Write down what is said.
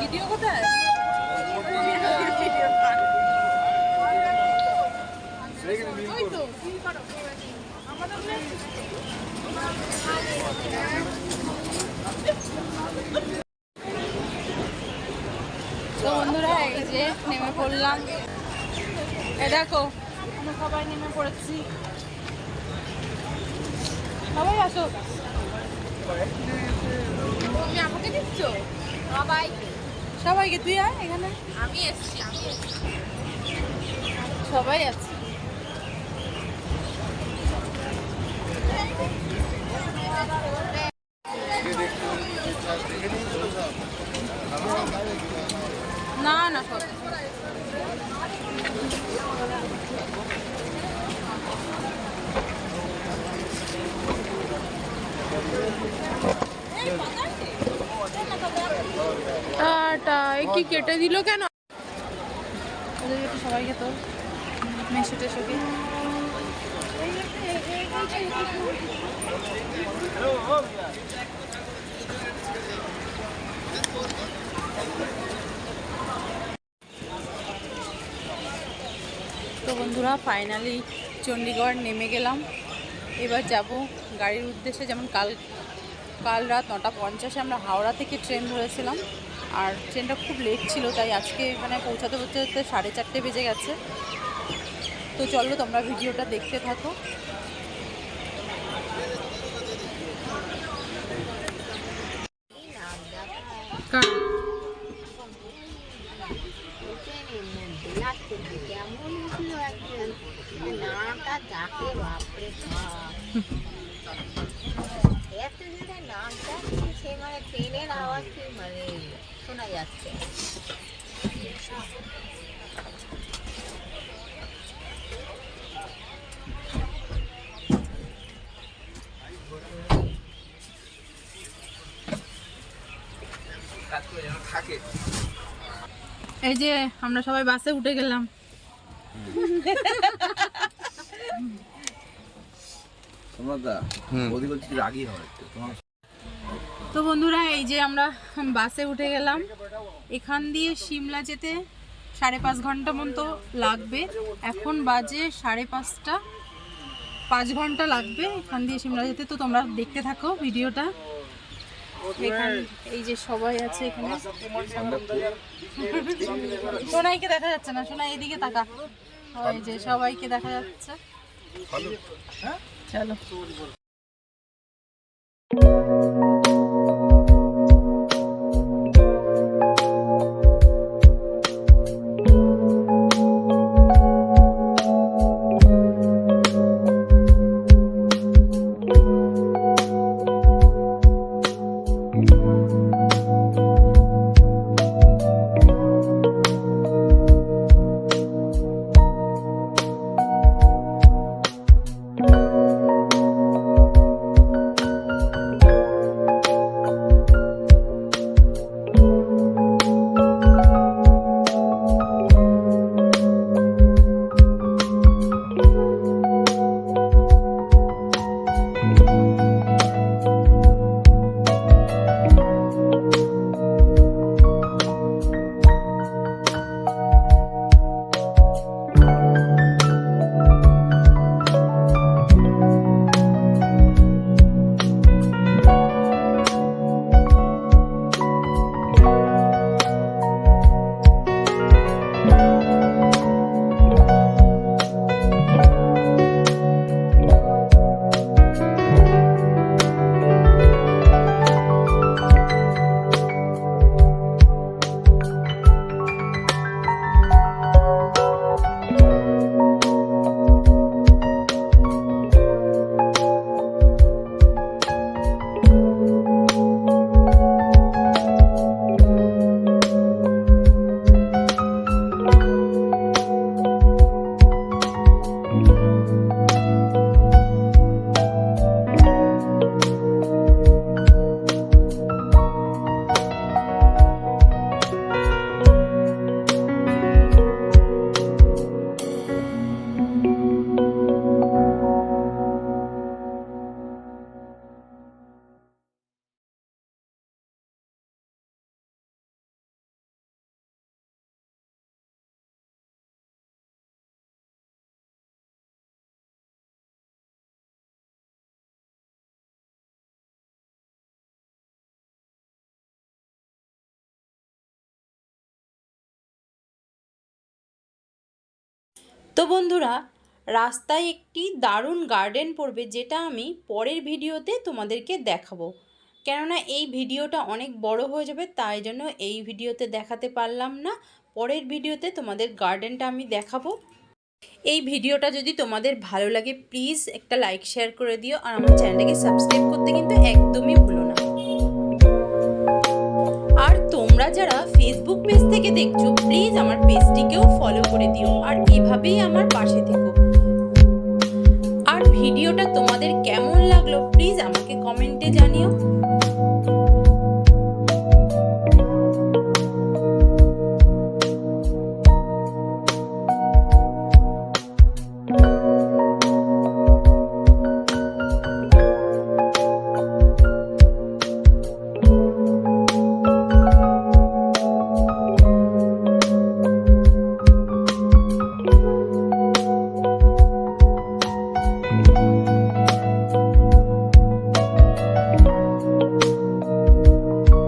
Video কোথায়? তো বন্ধুরা, এই যে নেমে পড়লাম। এ দেখো, আমরা সবাই নেমে পড়েছি। সবাই আসো। তুমি আমাকে দিচ্ছ সবাই সবাইকে তুই আয় এখানে। আমি এসছি আমি এসছি। সবাই আছে না না সব কি কেটে দিল কেন? সবাইকে টেশোকে তো বন্ধুরা ফাইনালি চণ্ডীগড় নেমে গেলাম। এবার যাব গাড়ির উদ্দেশ্যে, যেমন কাল কাল রাত নটা পঞ্চাশে আমরা হাওড়া থেকে ট্রেন ধরেছিলাম। আর ট্রেনটা খুব লেট ছিল, তাই আজকে এখানে পৌঁছাতে পৌঁছাতে সাড়ে চারটে বেজে গেছে। তো চলো তোমরা ভিডিওটা দেখতে থাকো। নামটা মানে ট্রেনের আওয়াজ কি মানে শোনা যাচ্ছে এই যে আমরা সবাই বাসে উঠে গেলাম। সম্রাটদা বৌদি বলছি রাগই হয় তোমার তো বন্ধুরা এই যে আমরা বাসে উঠে গেলাম। এখান দিয়ে সিমলা যেতে সাড়ে পাঁচ ঘণ্টা মতো লাগবে। এখন বাজে সাড়ে পাঁচটা পাঁচ ঘণ্টা লাগবে এখান দিয়ে সিমলা যেতে। তো তোমরা দেখতে থাকো ভিডিওটা। এখান এই যে সবাই আছে এখানে। সোনাইকে দেখা যাচ্ছে না সোনাই এদিকে তাকা। ওই যে সবাইকে দেখা যাচ্ছে। চলো। তো বন্ধুরা, রাস্তায় একটি দারুণ গার্ডেন পড়বে যেটা আমি পরের ভিডিওতে তোমাদেরকে দেখাবো। কেননা এই ভিডিওটা অনেক বড় হয়ে যাবে, তাই জন্য এই ভিডিওতে দেখাতে পারলাম না। পরের ভিডিওতে তোমাদের গার্ডেনটা আমি দেখাবো। এই ভিডিওটা যদি তোমাদের ভালো লাগে, প্লিজ একটা লাইক, শেয়ার করে দিও। আর আমার চ্যানেলটাকে সাবস্ক্রাইব করতে কিন্তু একদমই ভুলো না। তোমরা যারা ফেসবুক পেজ থেকে দেখছ প্লিজ আমার পেজটিকেও ফলো করে দিও আর এভাবেই আমার পাশে থেকো। আর ভিডিওটা তোমাদের কেমন লাগল প্লিজ আমাকে কমেন্টে জানিও।